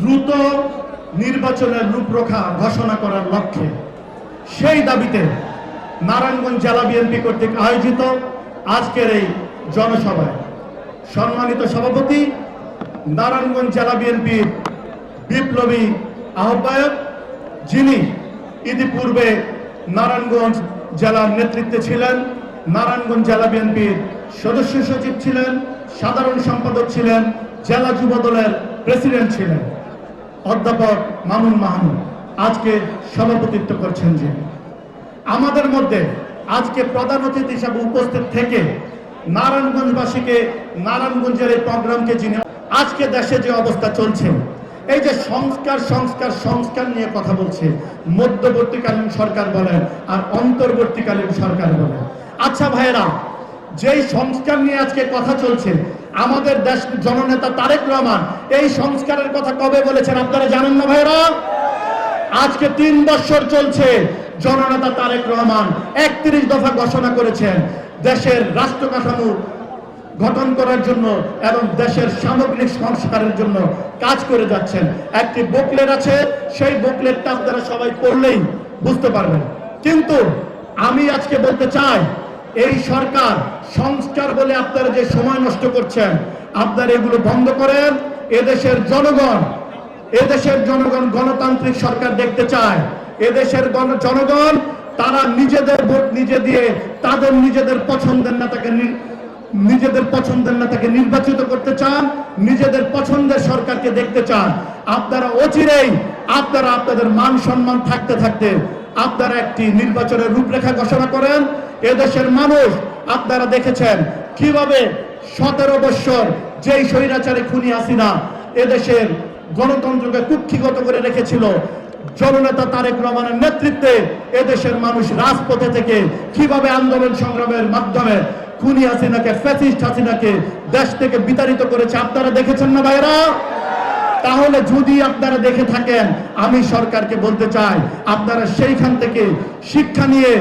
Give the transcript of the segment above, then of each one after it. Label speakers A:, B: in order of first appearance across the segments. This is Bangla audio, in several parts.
A: দ্রুত নির্বাচনের রূপরেখা ঘোষণা করার লক্ষ্যে সেই দাবিতে নারায়ণগঞ্জ জেলা বিএনপি কর্তৃক আয়োজিত আজকের এই জনসভায় সম্মানিত সভাপতি, নারায়ণগঞ্জ জেলা বিএনপির বিপ্লবী আহ্বায়ক, যিনি ইতিপূর্বে নারায়ণগঞ্জ জেলার নেতৃত্বে ছিলেন, নারায়ণগঞ্জ জেলা বিএনপির সদস্য সচিব ছিলেন, সাধারণ সম্পাদক ছিলেন, জেলা যুব দলের প্রেসিডেন্ট ছিলেন। অধ্যাপক মামুন মাহমুদ, আজকে সভাপতিত্ব করছেন যে আমাদের মধ্যে আজকে প্রধান অতিথি হিসাবে উপস্থিত থেকে নারায়ণগঞ্জবাসীকে, নারায়ণগঞ্জের এই প্রোগ্রামকে যিনি আজকে দেশে যে অবস্থা চলছে, এই যে সংস্কার সংস্কার সংস্কার নিয়ে কথা বলছে, মধ্যবর্তীকালীন সরকার বলেন আর অন্তর্বর্তীকালীন সরকার বলেন। আচ্ছা ভাইরা যেই সংস্কার নিয়ে আজকে কথা চলছে আমাদের দেশ জননেতা তারেক রহমান এই সংস্কারের কথা কবে বলেছেন আপনারা জানেন না ভাইরা আজকে তিন বছর চলছে জননেতা তারেক রহমান একত্রিশ দফা ঘোষণা করেছেন দেশের রাষ্ট্র কাঠামো গঠন করার জন্য এবং দেশের সামগ্রিক সংস্কারের জন্য কাজ করে যাচ্ছেন। একটি বুকলেট আছে, সেই বুকলেটটা আপনারা সবাই পড়লেই বুঝতে পারবেন। কিন্তু আমি আজকে বলতে চাই এই সরকার সংস্কার বলে আপনারা যে সময় নষ্ট করছেন, আপনারা এগুলো বন্ধ করেন। এদেশের জনগণ এদেশের জনগণ গণতান্ত্রিক সরকার দেখতে চায়। এদেশের গণ- জনগণ, তারা নিজেদের ভোট নিজে দিয়ে তাদের নিজেদের পছন্দের নেতাকে নিজেদের পছন্দের নেতাকে নির্বাচিত করতে চান, নিজেদের পছন্দের সরকারকে দেখতে চান। আপনারা অচিরেই, আপনারা আপনাদের মান সম্মান থাকতে থাকতে আপনারা একটি নির্বাচনের রূপরেখা ঘোষণা করেন। এদেশের মানুষ আপনারা দেখেছেন কীভাবে সতেরো বৎসর যেই স্বৈরাচারী খুনি আসিনা এদেশের গণতন্ত্রকে কুক্ষিগত করে রেখেছিল, জননেতা তারেক রহমানের নেতৃত্বে এদেশের মানুষ রাজপথে থেকে কীভাবে আন্দোলন সংগ্রামের মাধ্যমে খুনি হাসিনাকে, ফ্যাসিস্ট হাসিনাকে দেশ থেকে বিতাড়িত করেছে আপনারা দেখেছেন না ভাইরা? তাহলে যদি আপনারা দেখে থাকেন, আমি সরকারকে বলতে চাই, আপনারা সেইখান থেকে শিক্ষা নিয়ে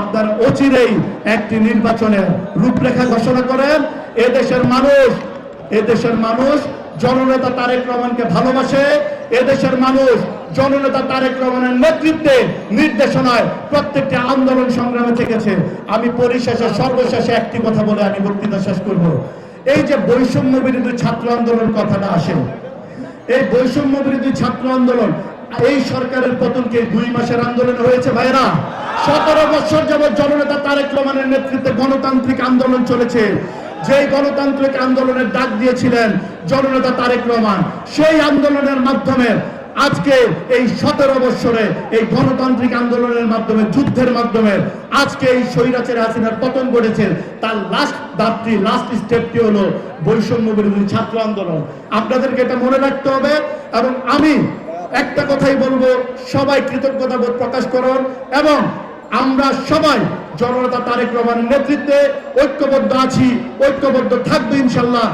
A: আপনারা অচিরেই একটি নির্বাচনের রূপরেখা ঘোষণা করেন। এদেশের মানুষ এদেশের মানুষ জননেতা তারেক রহমানকে ভালোবাসে। এদেশের মানুষ জননেতা তারেক রহমানের নেতৃত্বে নির্দেশনায় প্রত্যেকটি আন্দোলন সংগ্রামে থেকেছে। আমি পরিশেষে সর্বশেষে একটি কথা বলে আমি বক্তৃতা শেষ করব। এই যে বৈষম্য বিরোধী ছাত্র আন্দোলন কথাটা আসে। এই বৈষম্য বিরোধী ছাত্র আন্দোলন এই সরকারের পতনকে দুই মাসের আন্দোলন হয়েছে ভাইরা সতেরো বছর যাবৎ জননেতা তারেক রহমানের নেতৃত্বে গণতান্ত্রিক আন্দোলন চলেছে। যেই গণতান্ত্রিক আন্দোলনের ডাক দিয়েছিলেন জননেতা তারেক রহমান, সেই আন্দোলনের মাধ্যমে আজকে এই সতেরো বৎসরে এই গণতান্ত্রিক আন্দোলনের মাধ্যমে, যুদ্ধের মাধ্যমে আজকে এই স্বৈরাচারে হাসিনার পতন ঘটেছে। তার লাস্ট দাপটি লাস্ট স্টেপটি হলো বৈষম্য বিরোধী ছাত্র আন্দোলন। আপনাদেরকে এটা মনে রাখতে হবে এবং আমি একটা কথাই বলব, সবাই কৃতজ্ঞতা বোধ প্রকাশ করুন এবং আমরা সবাই জনতা তারেক রহমানের নেতৃত্বে ঐক্যবদ্ধ আছি, ঐক্যবদ্ধ থাকবে ইনশাল্লাহ।